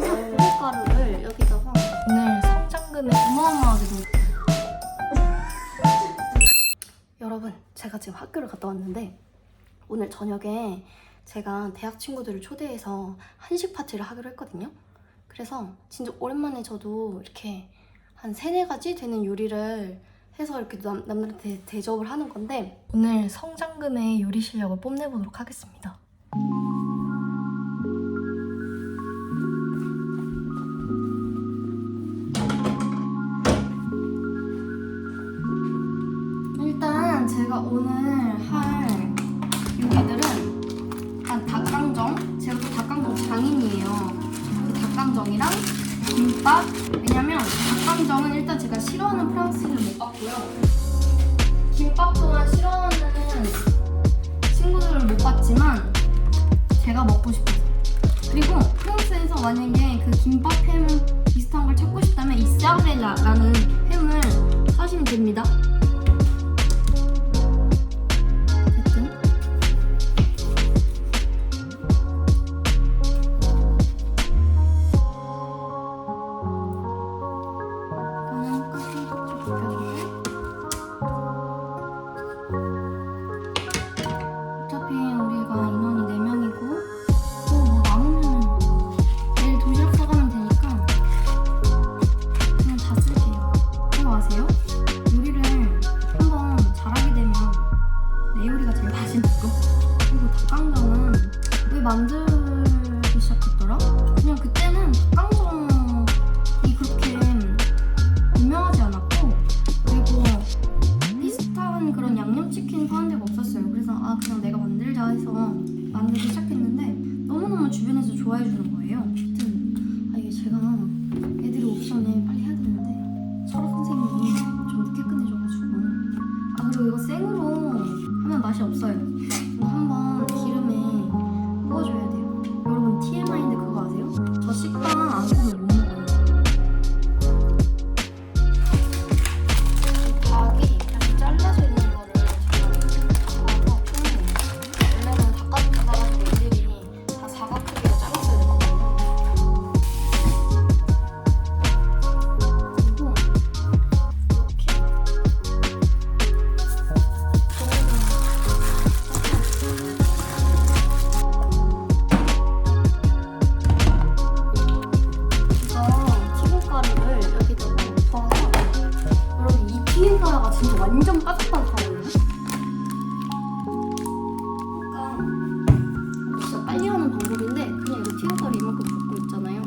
고춧가루를 여기다가? 오늘 성장금에 어마어마하게 넣 여러분 제가 지금 학교를 갔다 왔는데 오늘 저녁에 제가 대학 친구들을 초대해서 한식 파티를 하기로 했거든요. 그래서 진짜 오랜만에 저도 이렇게 한 세네 가지 되는 요리를 해서 이렇게 남, 남들한테 대접을 하는 건데 오늘 성장금의 요리 실력을 뽐내보도록 하겠습니다 제가 오늘 할 요리들은 일단 닭강정? 제가 또 닭강정 장인이에요. 그 닭강정이랑 김밥? 왜냐면 닭강정은 일단 제가 싫어하는 프랑스인을 못 봤고요. 김밥 또한 싫어하는 친구들을 못 봤지만 제가 먹고 싶어서 그리고 프랑스에서 만약에 그 김밥 햄 비슷한 걸 찾고 싶다면 이 샤브렐라라는 햄을 사시면 됩니다 만들기 시작했더라? 그냥 그때는 닭강정이 그렇게 유명하지 않았고 그리고 비슷한 그런 양념치킨 파는 데가 없었어요. 그래서 아 그냥 내가 만들자 해서 만들기 시작했는데 너무너무 주변에서 좋아해 주는 거예요. 하여튼 아 제가 애들이 오기 전에 빨리 해야 되는데 철학 선생님이 좀 늦게 끝내줘가지고 아 그리고 이거 생으로 하면 맛이 없어요. 진짜 완전 바삭바삭하거든요. 그러니까 진짜 빨리 하는 방법인데 그냥 이거 튀김가루 이만큼 붓고 있잖아요.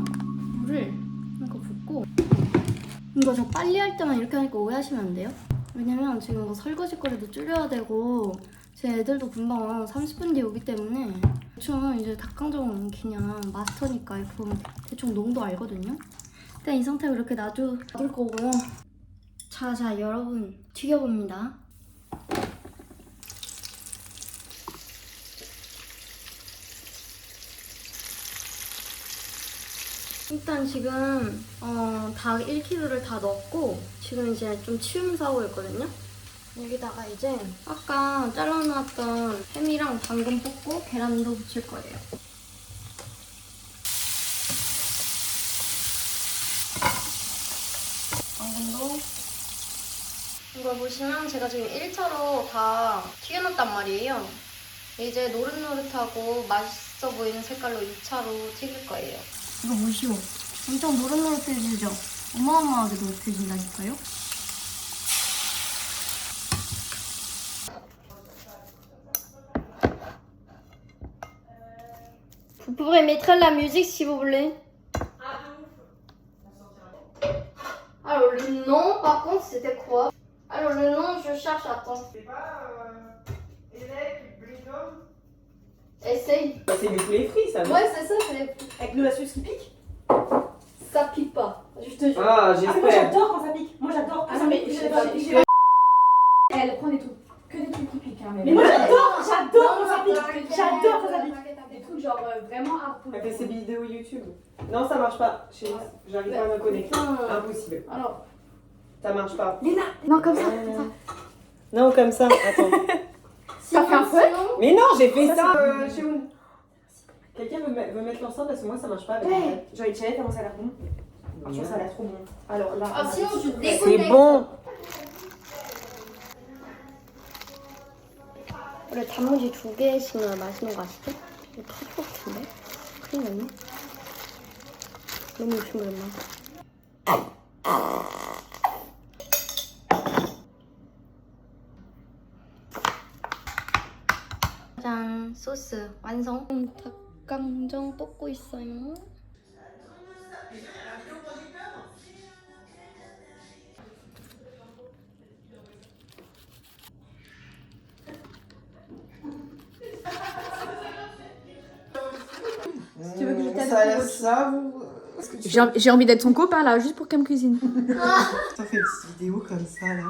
물을 이만큼 붓고 이거 저 빨리 할 때만 이렇게 하니까 오해하시면 안 돼요. 왜냐면 지금 이거 설거지 거리도 줄여야 되고 제 애들도 금방 30분 뒤에 오기 때문에 대충 이제 닭강정은 그냥 마스터니까 보면 대충 농도 알거든요. 일단 이 상태로 이렇게 놔둘 거고요. 자, 자, 여러분 튀겨봅니다. 일단 지금 어, 닭 1kg를 다 넣었고 지금 이제 좀 치우면서 하고 있거든요. 여기다가 이제 아까 잘라놨던 햄이랑 당근 볶고 계란도 붙일 거예요. 당근도 이걸 보시면 제가 지금 1차로 다 튀겨놨단 말이에요. 이제 노릇노릇하고 맛있어 보이는 색깔로 2차로 튀길 거예요. 이거 보시오. 엄청 노릇노릇해지죠? 어마어마하게 노릇해진다니까요? Vous pourrez mettre la musique si vous voulez. Alors le nom, par contre, c'était quoi Alors le nom, je cherche, attends. C'est pas euh, élève, Essaye. Bah, c'est du poulet frit, ça. non Ouais, c'est ça, c'est Avec de la qui pique ça pique pas. Je te jure. Ah, Ah, mais moi j'adore quand ça pique Moi j'adore quand Ah ça non, mais pique j'ai- J'ai- j'ai- j'ai- Elle prend des trucs, que des trucs qui piquent. Hein, Mais moi j'adore J'adore quand ça pique J'adore quand ça pique Des trucs genre euh, vraiment hard Elle fait ses vidéos YouTube. Non, ça marche pas. Chez- J'arrive pas à me connecter. Impossible. Alors, Ça marche pas. Léna non, comme ça, Euh, comme ça. Non, comme ça. Attends. Sinon, fait un feu sinon, Mais non, j'ai fait ça euh, chez vous. Quelqu'un veut, me- veut mettre l'ensemble parce que moi ça marche pas avec Ouais. ouais. J'ai check comment ça a l'air bon. Franchement, ça a l'air trop bon. Alors là. Ah, sinon, je C'est déconnecte. bon 원래 단무지 두 개씩만 마시는 거 아시죠? 이거 터질 것 같은데? 큰일 났네. 너무 욕심을 마. 소스 완성. 음, 닭강정 볶고 있어요. Tu veux que je t'aide Ça a pour l'air autre ça, vous J'ai j'ai envie d'être son copain là, juste pour qu'elle me cuisine. Ça fait une petite vidéo comme ça là.